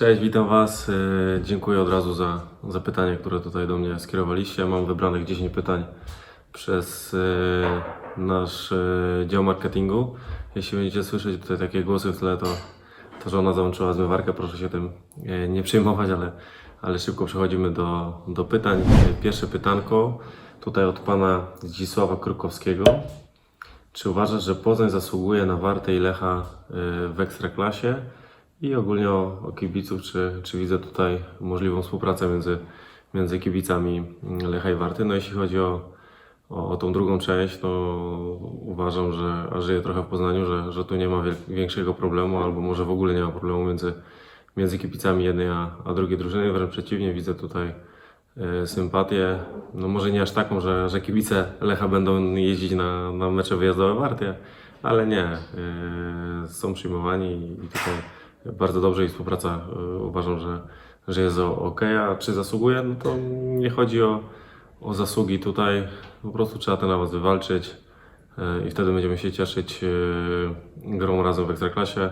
Cześć, witam Was. E, Dziękuję od razu za, za pytania, które tutaj do mnie skierowaliście. Mam wybranych 10 pytań przez e, nasz e, dział marketingu. Jeśli będziecie słyszeć tutaj takie głosy w tle, to, to żona załączyła zmywarkę. Proszę się tym nie przejmować, ale, ale szybko przechodzimy do, do pytań. Pierwsze pytanko tutaj od pana Zdzisława Krukowskiego. Czy uważasz, że Poznań zasługuje na Wartę Lecha w Ekstraklasie? I ogólnie o, o kibiców, czy, czy widzę tutaj możliwą współpracę między, między kibicami Lecha i Warty? No jeśli chodzi o, o, o tą drugą część, to uważam, że a żyję trochę w Poznaniu, że, że tu nie ma większego problemu, albo może w ogóle nie ma problemu między, między kibicami jednej a, a drugiej drużyny. Wręcz przeciwnie, widzę tutaj e, sympatię, no może nie aż taką, że, że kibice Lecha będą jeździć na, na mecze wyjazdowe Warty, ale nie, e, są przyjmowani i tutaj bardzo dobrze i współpraca e, uważam, że, że jest ok, a czy zasługuje, no to nie chodzi o, o zasługi tutaj, po prostu trzeba ten awans wywalczyć e, i wtedy będziemy się cieszyć e, grą razem w Ekstraklasie.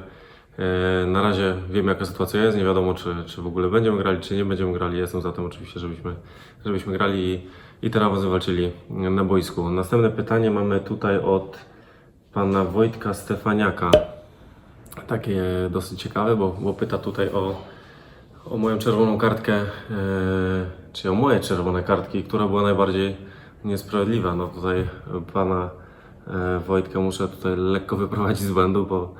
Na razie wiemy jaka sytuacja jest, nie wiadomo czy, czy w ogóle będziemy grali, czy nie będziemy grali. Jestem za tym oczywiście, żebyśmy, żebyśmy grali i, i teraz awans wywalczyli na boisku. Następne pytanie mamy tutaj od pana Wojtka Stefaniaka. Takie dosyć ciekawe, bo, bo pyta tutaj o, o moją czerwoną kartkę, e, czy o moje czerwone kartki, która była najbardziej niesprawiedliwa. No tutaj pana e, Wojtka muszę tutaj lekko wyprowadzić z błędu, bo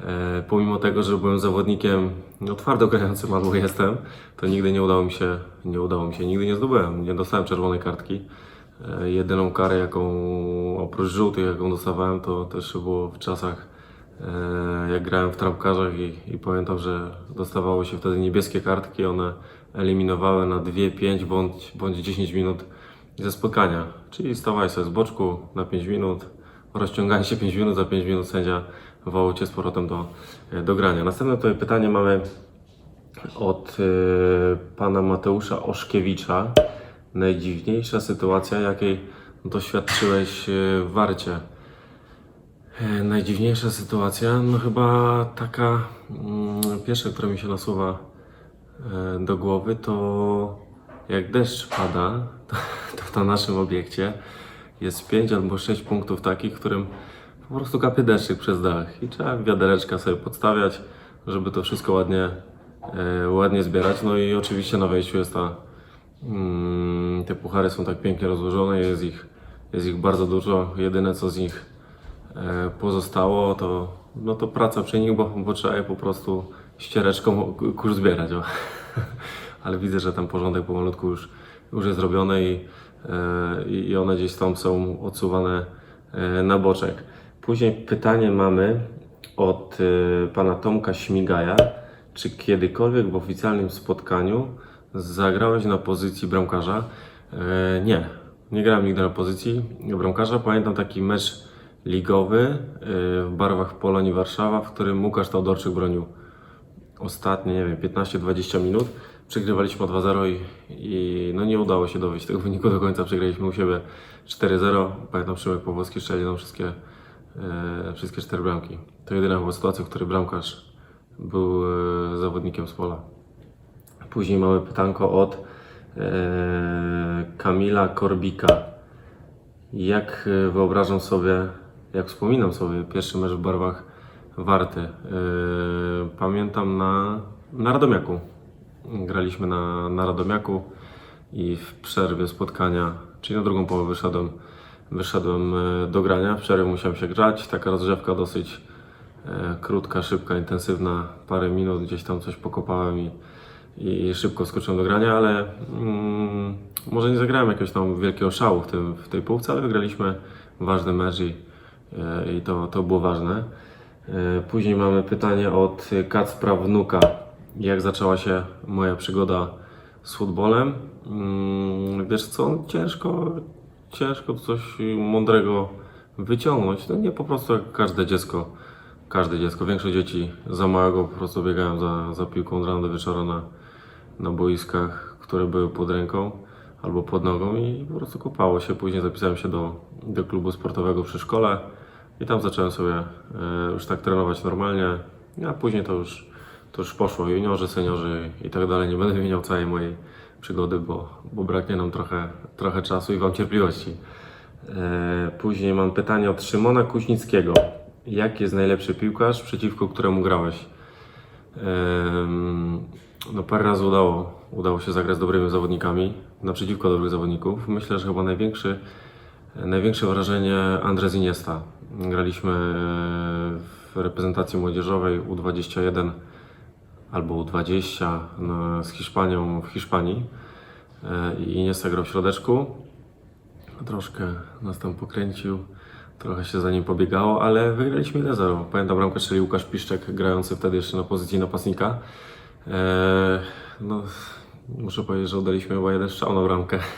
e, pomimo tego, że byłem zawodnikiem no, twardo grającym albo jestem, to nigdy nie udało mi się, nie udało mi się, nigdy nie zdobyłem, nie dostałem czerwonej kartki. E, jedyną karę, jaką oprócz żółtych, jaką dostawałem, to też było w czasach jak grałem w trampkarzach i, i pamiętam, że dostawało się wtedy niebieskie kartki, one eliminowały na 2, 5 bądź, bądź 10 minut ze spotkania. Czyli stawałeś sobie z boczku na 5 minut, rozciągałeś się 5 minut, za 5 minut sędzia wołał Cię z powrotem do, do grania. Następne tutaj pytanie mamy od e, pana Mateusza Oszkiewicza. Najdziwniejsza sytuacja, jakiej doświadczyłeś e, w Warcie? E, Najdziwniejsza sytuacja, no chyba taka mm, pierwsza, która mi się nasuwa e, do głowy, to jak deszcz pada, to, to na naszym obiekcie jest 5 albo 6 punktów takich, którym po prostu kapie deszczyk przez dach i trzeba wiadereczka sobie podstawiać, żeby to wszystko ładnie, e, ładnie zbierać. No i oczywiście na wejściu jest ta, mm, te puchary są tak pięknie rozłożone, jest ich, jest ich bardzo dużo. Jedyne co z nich pozostało, to, no to praca przy nich, bo, bo trzeba je po prostu ściereczką kurz zbierać. Ale widzę, że ten porządek pomalutku już, już jest zrobiony i, e, i i one gdzieś tam są odsuwane e, na boczek. Później pytanie mamy od e, pana Tomka Śmigaja. Czy kiedykolwiek w oficjalnym spotkaniu zagrałeś na pozycji bramkarza? E, nie, nie grałem nigdy na pozycji bramkarza. Pamiętam taki mecz ligowy e, w barwach Polonii Warszawa, w którym Łukasz Teodorczyk bronił ostatnie, nie wiem, 15-20 minut. Przegrywaliśmy o 2-0 i, i no nie udało się dowieść tego wyniku do końca. Przegraliśmy u siebie 4-0. Pamiętam, Szymek Pawłowski strzelił nam wszystkie, e, wszystkie cztery bramki. To jedyna chyba sytuacja, w której bramkarz był e, zawodnikiem z pola. Później mamy pytanko od e, Kamila Korbika. Jak e, wyobrażam sobie, jak wspominam sobie pierwszy mecz w barwach Warty. E, Pamiętam na, na Radomiaku. Graliśmy na, na Radomiaku i w przerwie spotkania, czyli na drugą połowę wyszedłem, wyszedłem e, do grania. W przerwie musiałem się grzać. Taka rozgrzewka dosyć e, krótka, szybka, intensywna. Parę minut gdzieś tam coś pokopałem i, i szybko skoczyłem do grania, ale mm, może nie zagrałem jakiegoś tam wielkiego szału w, tym, w tej półce, ale wygraliśmy ważny mecz i, i to, to było ważne. E, Później mamy pytanie od Kacpra Wnuka. Jak zaczęła się moja przygoda z futbolem? Mm, Wiesz co, ciężko, ciężko coś mądrego wyciągnąć. To nie po prostu jak każde dziecko. Każde dziecko, większość dzieci za małego po prostu biegają za, za piłką od rana do wieczora na, na boiskach, które były pod ręką albo pod nogą i po prostu kopało się. Później zapisałem się do, do klubu sportowego przy szkole i tam zacząłem sobie e, już tak trenować normalnie, a później to już to już poszło. Juniorzy, seniorzy i tak dalej. Nie będę wymieniał całej mojej przygody, bo, bo braknie nam trochę, trochę czasu i Wam cierpliwości. E, Później mam pytanie od Szymona Kuźnickiego. Jaki jest najlepszy piłkarz, przeciwko któremu grałeś? No parę razy udało, udało się zagrać z dobrymi zawodnikami, naprzeciwko dobrych zawodników. Myślę, że chyba największy, największe wrażenie Andres Iniesta. Graliśmy w reprezentacji młodzieżowej U21 albo U20 no, z Hiszpanią w Hiszpanii. E, I Iniesta grał w środeczku. Troszkę nas tam pokręcił, trochę się za nim pobiegało, ale wygraliśmy 1-0. Pamiętam bramkę strzelił Łukasz Piszczek, grający wtedy jeszcze na pozycji napastnika. Eee, no, muszę powiedzieć, że udaliśmy chyba jeden strzał na bramkę.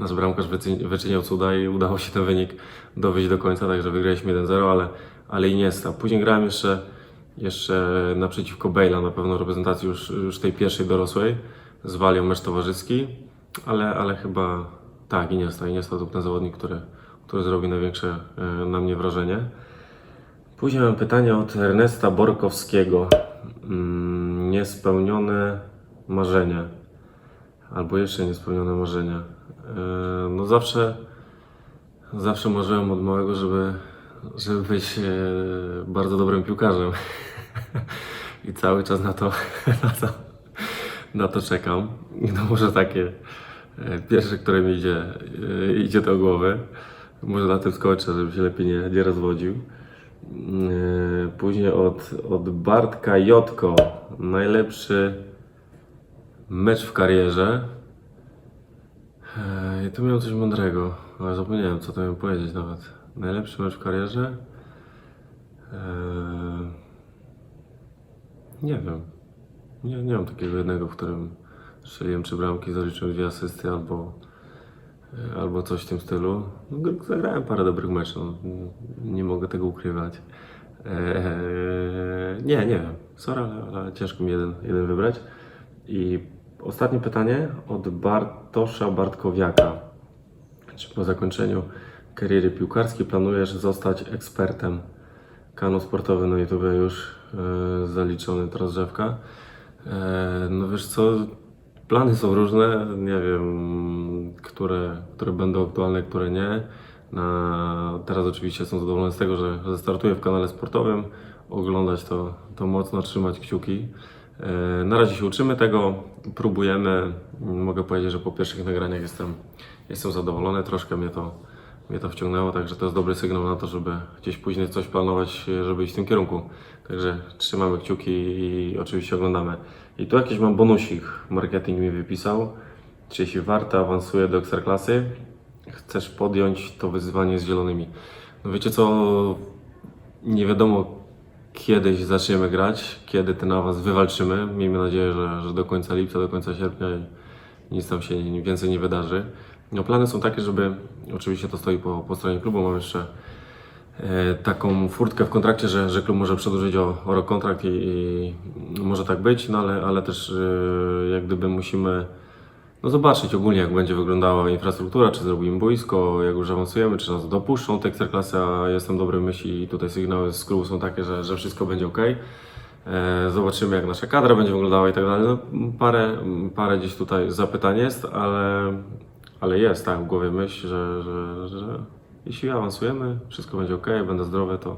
Nasz bramkarz wyczyniał cuda i udało się ten wynik dowieść do końca, także wygraliśmy 1-0, ale, ale i nie sta. Później grałem jeszcze, jeszcze naprzeciwko Bale'a, na pewno reprezentacji już, już tej pierwszej dorosłej, z Walią mecz towarzyski, ale, ale chyba tak, Iniesta. Iniesta to ten zawodnik, który, który zrobi największe e, na mnie wrażenie. Później mam pytanie od Ernesta Borkowskiego. Mm, niespełnione marzenia. Albo jeszcze niespełnione marzenia. E, No zawsze, zawsze marzyłem od małego, żeby, żeby być e, bardzo dobrym piłkarzem. I cały czas na to, na to, na to czekam. No może takie e, pierwsze, które mi idzie, idzie do głowy. Może na tym skończę, żeby się lepiej nie, nie rozwodził. Później od, od Bartka Jotko. Najlepszy mecz w karierze. I tu miał coś mądrego, ale zapomniałem co to miałem powiedzieć nawet. Najlepszy mecz w karierze? Nie wiem. Nie, nie mam takiego jednego, w którym strzeliłem trzy bramki, zaliczyłem dwie asysty albo, albo coś w tym stylu. No, zagrałem parę dobrych meczów, nie mogę tego ukrywać. Eee, nie, nie wiem. Sorry, ale, ale ciężko mi jeden, jeden wybrać. I ostatnie pytanie od Bartosza Bartkowiaka. Czy po zakończeniu kariery piłkarskiej planujesz zostać ekspertem? Kanał sportowy na YouTube już e, zaliczony, teraz drzewka. E, no wiesz co, plany są różne, nie wiem, które, które będą aktualne, które nie. Na, teraz oczywiście jestem zadowolony z tego, że, że startuję w kanale sportowym. Oglądać to, to mocno, trzymać kciuki. E, Na razie się uczymy tego, próbujemy. Mogę powiedzieć, że po pierwszych nagraniach jestem, jestem zadowolony. Troszkę mnie to, mnie to wciągnęło, także to jest dobry sygnał na to, żeby gdzieś później coś planować, żeby iść w tym kierunku. Także trzymamy kciuki i oczywiście oglądamy. I tu jakiś mam bonusik. Marketing mi wypisał. Czy jeśli warto awansuje do ekstraklasy, chcesz podjąć to wyzwanie z zielonymi? No wiecie co, nie wiadomo kiedyś zaczniemy grać, kiedy ten awans wywalczymy. Miejmy nadzieję, że, że do końca lipca, do końca sierpnia nic tam się więcej nie wydarzy. No, plany są takie, żeby, oczywiście to stoi po, po stronie klubu, mam jeszcze e, taką furtkę w kontrakcie, że, że klub może przedłużyć o, o rok kontrakt i, i może tak być, no ale, ale też e, jak gdyby musimy no zobaczyć ogólnie jak będzie wyglądała infrastruktura, czy zrobimy boisko, jak już awansujemy, czy nas dopuszczą te ekstraklasy, a jestem dobrej myśli i tutaj sygnały z klubu są takie, że, że wszystko będzie ok. E, Zobaczymy jak nasza kadra będzie wyglądała i tak dalej. No, parę, parę gdzieś tutaj zapytań jest, ale, ale jest tak w głowie myśl, że, że, że jeśli awansujemy, wszystko będzie ok, będę zdrowy, to,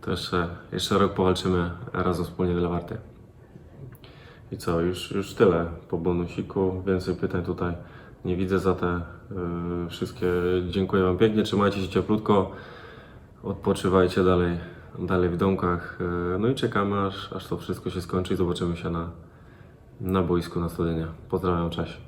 to jeszcze, jeszcze rok powalczymy razem wspólnie dla Warty. I co, już, już tyle po bonusiku. Więcej pytań tutaj nie widzę za te y, wszystkie. Dziękuję Wam pięknie, trzymajcie się cieplutko, odpoczywajcie dalej, dalej w domkach. Y, no i czekamy aż, aż to wszystko się skończy i zobaczymy się na, na boisku na stadionie. Pozdrawiam, cześć.